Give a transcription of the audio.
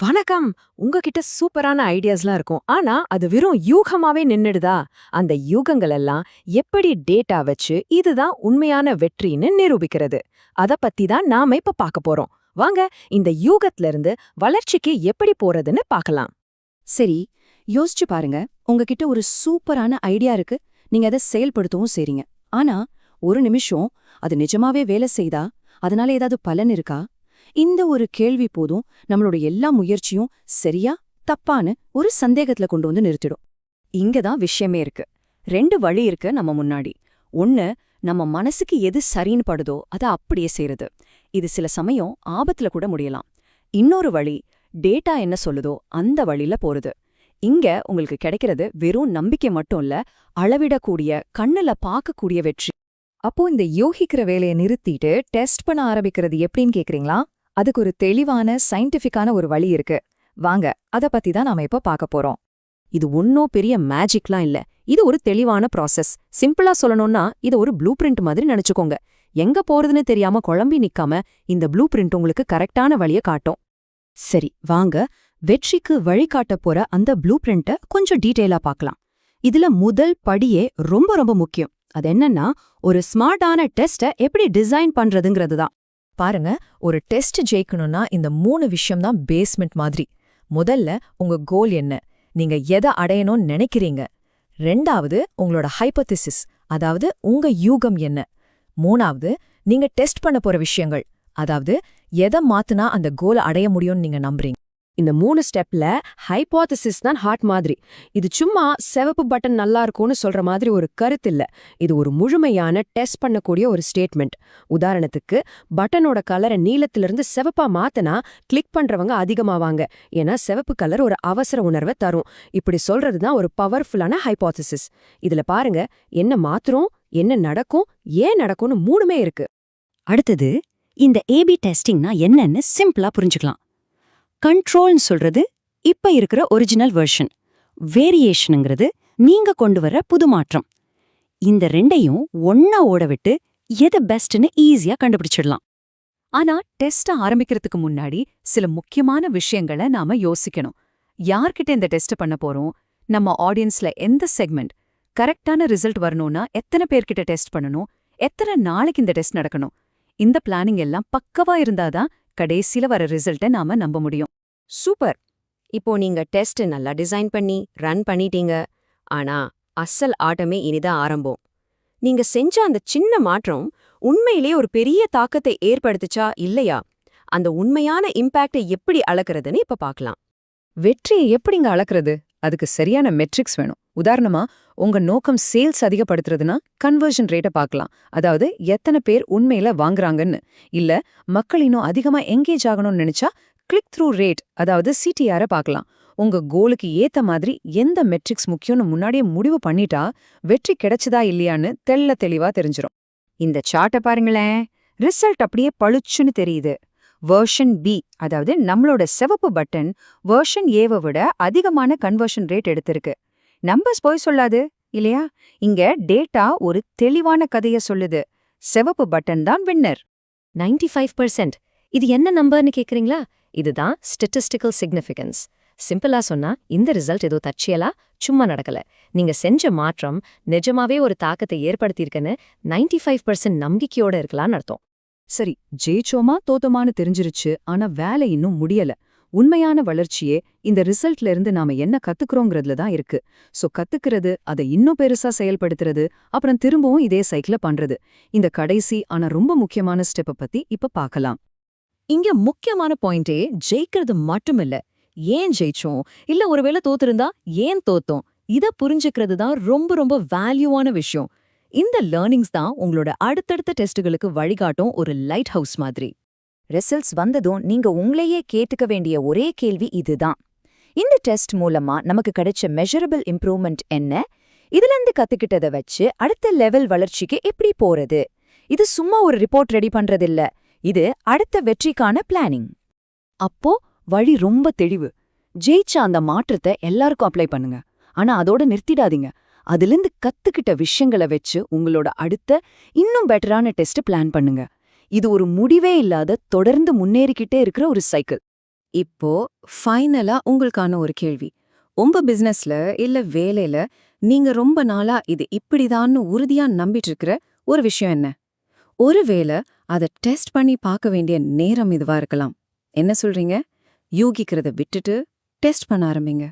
வணக்கம். உங்ககிட்ட சூப்பரான ஐடியாஸ்லாம் இருக்கும். ஆனா அது வெறும் யூகமாவே நின்னுடுதா? அந்த யூகங்கள் எல்லாம் எப்படி டேட்டா வச்சு இதுதான் உண்மையான வெற்றின்னு நிரூபிக்கிறது. அத பத்தி தான் நாம இப்ப பார்க்க போறோம். வாங்க இந்த யூகத்துல இருந்து வளர்ச்சிக்கு எப்படி போறதுன்னு பார்க்கலாம் சரி யோசிச்சு பாருங்க. உங்ககிட்ட ஒரு சூப்பரான ஐடியா இருக்கு. நீங்க அதை செயல்படுத்தவும் செய்றீங்க. ஆனா ஒரு நிமிஷம் அது நிஜமாவே வேலை செய்தா? அதனால ஏதாவது பலன் இருக்கா? இந்த ஒரு கேள்வி போதும் நம்மளோட எல்லா முயற்சியும் சரியா தப்பான்னு ஒரு சந்தேகத்துல கொண்டு வந்து நிறுத்திடும். இங்க தான் விஷயமே இருக்கு. ரெண்டு வழி இருக்கு நம்ம முன்னாடி. ஒன்னு நம்ம மனசுக்கு எது சரின்னு படுதோ அதை அப்படியே செய்யறது இது சில சமயம் ஆபத்துல கூட முடியலாம். இன்னொரு வழி டேட்டா என்ன சொல்லுதோ அந்த வழியில போறது. இங்க உங்களுக்கு கிடைக்கிறது வெறும் நம்பிக்கை மட்டும் இல்ல அளவிடக்கூடிய கண்ணுல பார்க்கக்கூடிய வெற்றி. அப்போ இந்த யோகிக்கிற வேலையை நிறுத்திட்டு டெஸ்ட் பண்ண ஆரம்பிக்கிறது எப்படின்னு கேக்குறீங்களா? அதுக்கு ஒரு தெளிவான சயின்டிஃபிக்கான ஒரு வழி இருக்கு. வாங்க அத பத்தி தான் நாம இப்ப பார்க்க போறோம். இது ஒன்னும் பெரிய மேஜிக்லாம் இல்ல. இது ஒரு தெளிவான ப்ராசஸ் சிம்பிளா சொல்லணும்னா இது ஒரு ப்ளூ பிரிண்ட் மாதிரி நினைச்சுக்கோங்க. எங்க போறதுன்னு தெரியாம குழம்பி நிக்காம இந்த ப்ளூ பிரிண்ட் உங்களுக்கு கரெக்டான வழிய காட்டும். சரி வாங்க. வெற்றிக்கு வழிகாட்ட போற அந்த ப்ளூ பிரிண்ட்டை கொஞ்சம் டீட்டெயிலா பார்க்கலாம். இதுல முதல் படியே ரொம்ப ரொம்ப முக்கியம். அது என்னன்னா ஒரு ஸ்மார்ட்டான டெஸ்ட்டை எப்படி டிசைன் பண்றதுங்கிறது தான். பாருங்க ஒரு டெஸ்ட் ஜெயிக்கணும்னா இந்த மூணு விஷயம் தான் பேஸ்மெண்ட் மாதிரி. முதல்ல உங்க கோல் என்ன? நீங்க எதை அடையணும்னு நினைக்கிறீங்க? ரெண்டாவது உங்களோட ஹைப்போதிசிஸ் அதாவது உங்க யூகம் என்ன? மூணாவது நீங்க டெஸ்ட் பண்ண போற விஷயங்கள் அதாவது எதை மாத்துனா அந்த கோலை அடைய முடியும்னு நீங்க நம்புறீங்க? இந்த மூணு ஸ்டெப்ல ஹைபோதசிஸ் தான் ஹார்ட் மாதிரி. இது சும்மா செவப்பு பட்டன் நல்லா இருக்கும்னு சொல்ற மாதிரி ஒரு கருத்து இல்ல. இது ஒரு முழுமையான டெஸ்ட் பண்ணக்கூடிய ஒரு ஸ்டேட்மெண்ட். உதாரணத்துக்கு பட்டனோட கலரை நீளத்திலிருந்து சிவப்பா மாத்தினா கிளிக் பண்றவங்க அதிகமாவாங்க. ஏன்னா சிவப்பு கலர் ஒரு அவசர உணர்வை தரும். இப்படி சொல்றது தான் ஒரு பவர்ஃபுல்லான ஹைபோதசிஸ். இதுல பாருங்க என்ன மாத்துறோம் என்ன நடக்கும் ஏன் நடக்கும்னு மூணுமே இருக்கு. அடுத்தது இந்த ஏபி டெஸ்டிங்னா என்னன்னு சிம்பிளா புரிஞ்சுக்கலாம். கண்ட்ரோல்னு சொல்றது இப்ப இருக்கிற ஒரிஜினல் வெர்ஷன் வேரியேஷனுங்கிறது நீங்க கொண்டு வர புது மாற்றம். இந்த ரெண்டையும் ஒன்னா ஓட விட்டு எது பெஸ்ட்னு ஈஸியா கண்டுபிடிச்சிடலாம். ஆனா டெஸ்ட ஆரம்பிக்கிறதுக்கு முன்னாடி சில முக்கியமான விஷயங்களை நாம யோசிக்கணும். யார்கிட்ட இந்த டெஸ்ட் பண்ண போறோம்? நம்ம ஆடியன்ஸ்ல எந்த செக்மெண்ட் கரெக்டான ரிசல்ட் வரணும்னா எத்தனை பேர்கிட்ட டெஸ்ட் பண்ணணும்? எத்தனை நாளைக்கு இந்த டெஸ்ட் நடக்கணும்? இந்த பிளானிங் எல்லாம் பக்கவா இருந்தாதான் கடைசில வர ரிசல்ட்டை நாம நம்ப முடியும். சூப்பர். இப்போ நீங்க டெஸ்ட் நல்லா டிசைன் பண்ணி ரன் பண்ணிட்டீங்க. ஆனா அசல் ஆட்டமே இனிதான் ஆரம்பம். நீங்க செஞ்ச அந்த சின்ன மாற்றம் உண்மையிலே ஒரு பெரிய தாக்கத்தை ஏற்படுத்துச்சா இல்லையா? அந்த உண்மையான இம்பாக்டை எப்படி அளக்குறதுன்னு இப்ப பார்க்கலாம் வெற்றியை எப்படிங்க அளக்குறது? அதுக்கு சரியான மெட்ரிக்ஸ் வேணும். உதாரணமா உங்க நோக்கம் சேல்ஸ் அதிகப்படுத்துறதுன்னா கன்வர்ஷன் ரேட்டை பார்க்கலாம் அதாவது எத்தனை பேர் உண்மையில வாங்குறாங்கன்னு. இல்ல மக்கள் இன்னும் அதிகமா எங்கேஜ் ஆகணும்னு நினைச்சா கிளிக் த்ரூ ரேட் அதாவது சிடிஆரை பார்க்கலாம். உங்க கோலுக்கு ஏத்த மாதிரி எந்த மெட்ரிக்ஸ் முக்கியம்னு முன்னாடியே முடிவு பண்ணிட்டா வெற்றி கிடைச்சதா இல்லையான்னு தெள்ள தெளிவா தெரிஞ்சிரும். இந்த சார்ட்டை பாருங்களேன். ரிசல்ட் அப்படியே பழுச்சுன்னு தெரியுது. வேர்ஷன் பி அதாவது நம்மளோட சிவப்பு பட்டன் வேர்ஷன் ஏவை விட அதிகமான கன்வர்ஷன் ரேட் எடுத்திருக்கு. நம்பர்ஸ் போய் சொல்லாது இல்லையா? இங்க டேட்டா ஒரு தெளிவான கதைய சொல்லுது. சிவப்பு பட்டன் தான் வின்னர் 95% ஃபைவ் பர்சன்ட் இது என்ன நம்பர்னு கேக்குறீங்களா? இதுதான் ஸ்டெட்டிஸ்டிக்கல் சிக்னிஃபிகன்ஸ் சிம்பிளா சொன்னா இந்த ரிசல்ட் ஏதோ தற்செயலா சும்மா நடக்கல. நீங்க செஞ்ச மாற்றம் நிஜமாவே ஒரு தாக்கத்தை ஏற்படுத்தியிருக்குன்னு 95% ஃபைவ் பர்சன்ட் நம்பிக்கையோட இருக்கலாம்னு அர்த்தம். சரி ஜெயிச்சோமா தோத்தோமான்னு தெரிஞ்சிருச்சு ஆனா வேலை இன்னும் முடியல. உண்மையான வளர்ச்சியே இந்த ரிசல்ட்ல இருந்து நாம என்ன கத்துக்கிறோங்கிறதுல தான் இருக்கு. சோ கத்துக்கிறது அதை இன்னும் பெருசா செயல்படுத்துறது அப்புறம் திரும்பவும் இதே சைக்கிள பண்றது. இந்த கடைசி ஆனா ரொம்ப முக்கியமான ஸ்டெப்ப பத்தி இப்ப பார்க்கலாம். இங்க முக்கியமான பாயிண்டே ஜெயிக்கிறது மட்டுமில்ல. ஏன் ஜெயிச்சோம்? இல்ல ஒருவேளை தோத்திருந்தா ஏன் தோத்தோம்? இத புரிஞ்சுக்கிறது தான் ரொம்ப ரொம்ப வேல்யூவான விஷயம். இந்த லேர்னிங்ஸ் தான் உங்களோட அடுத்தடுத்த டெஸ்ட்டுகளுக்கு வழிகாட்டும் ஒரு லைட் ஹவுஸ் மாதிரி. ரிசல்ட்ஸ் வந்ததும் நீங்க உங்களையே கேட்டுக்க வேண்டிய ஒரே கேள்வி இதுதான். இந்த டெஸ்ட் மூலமா நமக்கு கிடைச்ச மெஷரபிள் இம்ப்ரூவ்மெண்ட் என்ன? இதுல இருந்து கத்துக்கிட்டத வச்சு அடுத்த லெவல் வளர்ச்சிக்கு எப்படி போறது? இது சும்மா ஒரு ரிப்போர்ட் ரெடி பண்றதில்ல. இது அடுத்த வெற்றிக்கான பிளானிங் அப்போ வழி ரொம்ப தெளிவு. ஜெயிச்ச அந்த மாற்றத்தை எல்லாருக்கும் அப்ளை பண்ணுங்க. ஆனா அதோட நிறுத்திடாதீங்க. அதிலிருந்து கத்துக்கிட்ட விஷயங்களை வச்சு உங்களோட அடுத்த இன்னும் பெட்டரான டெஸ்ட் பிளான் பண்ணுங்க. இது ஒரு முடிவே இல்லாத தொடர்ந்து முன்னேறிக்கிட்டே இருக்கிற ஒரு சைக்கிள் இப்போ ஃபைனலா உங்களுக்கான ஒரு கேள்வி. உங்க பிசினஸ்ல இல்ல வேலையில நீங்க ரொம்ப நாளா இது இப்படிதான்னு உறுதியா நம்பிட்டு இருக்கிற ஒரு விஷயம் என்ன? ஒருவேளை அதை டெஸ்ட் பண்ணி பார்க்க வேண்டிய நேரம் இதுவா இருக்கலாம். என்ன சொல்றீங்க? யூகிக்கிறத விட்டுட்டு டெஸ்ட் பண்ண ஆரம்பிங்க.